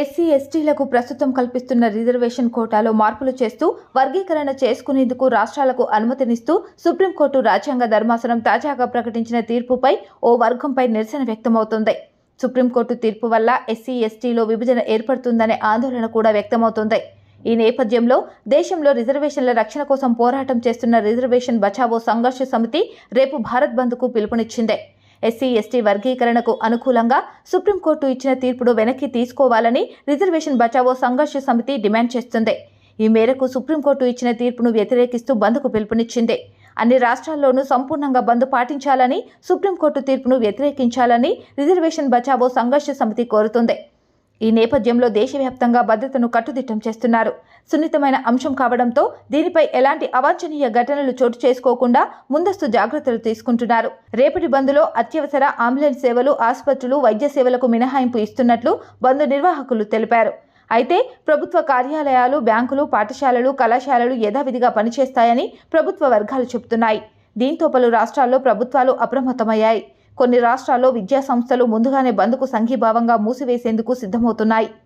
SC ఎస్టీలకు ప్రస్తుతం కల్పిస్తున్న రిజర్వేషన్ కోటాలో మార్పులు చేస్తూ వర్గీకరణ చేసుకునేందుకు రాష్ట్రాలకు అనుమతినిస్తూ సుప్రీంకోర్టు రాజ్యాంగ ధర్మాసనం తాజాగా ప్రకటించిన తీర్పుపై ఓ వర్గంపై నిరసన వ్యక్తమవుతోంది. సుప్రీంకోర్టు తీర్పు వల్ల ఎస్సీ ఎస్టీలో విభజన ఏర్పడుతుందనే ఆందోళన కూడా వ్యక్తమవుతోంది. ఈ నేపథ్యంలో దేశంలో రిజర్వేషన్ల రక్షణ కోసం పోరాటం చేస్తున్న రిజర్వేషన్ బచావో సంఘర్ష సమితి రేపు భారత్ బంద్కు పిలుపునిచ్చింది. ఎస్సీ ఎస్టీ వర్గీకరణకు అనుకూలంగా సుప్రీంకోర్టు ఇచ్చిన తీర్పును వెనక్కి తీసుకోవాలని రిజర్వేషన్ బచావో సంఘర్ష సమితి డిమాండ్ చేస్తుంది. ఈ మేరకు సుప్రీంకోర్టు ఇచ్చిన తీర్పును వ్యతిరేకిస్తూ బంద్కు పిలుపునిచ్చింది. అన్ని రాష్ట్రాల్లోనూ సంపూర్ణంగా బంద్ పాటించాలని సుప్రీంకోర్టు తీర్పును వ్యతిరేకించాలని రిజర్వేషన్ బచావో సంఘర్ష సమితి కోరుతుంది. ఈ నేపథ్యంలో దేశవ్యాప్తంగా భద్రతను కట్టుదిట్టం చేస్తున్నారు. సున్నితమైన అంశం కావడంతో దీనిపై ఎలాంటి అవాంఛనీయ ఘటనలు చోటు చేసుకోకుండా ముందస్తు జాగ్రత్తలు తీసుకుంటున్నారు. రేపటి బంద్లో అత్యవసర అంబులెన్స్ సేవలు ఆసుపత్రులు వైద్య సేవలకు మినహాయింపు ఇస్తున్నట్లు బంద్ నిర్వాహకులు తెలిపారు. అయితే ప్రభుత్వ కార్యాలయాలు బ్యాంకులు పాఠశాలలు కళాశాలలు యథావిధిగా పనిచేస్తాయని ప్రభుత్వ వర్గాలు చెబుతున్నాయి. దీంతో పలు రాష్ట్రాల్లో ప్రభుత్వాలు అప్రమత్తమయ్యాయి. కొన్ని రాష్ట్రాల్లో విద్యా సంస్థలు ముందుగానే బంద్కు సంఘీభావంగా మూసివేసేందుకు సిద్ధమవుతున్నాయి.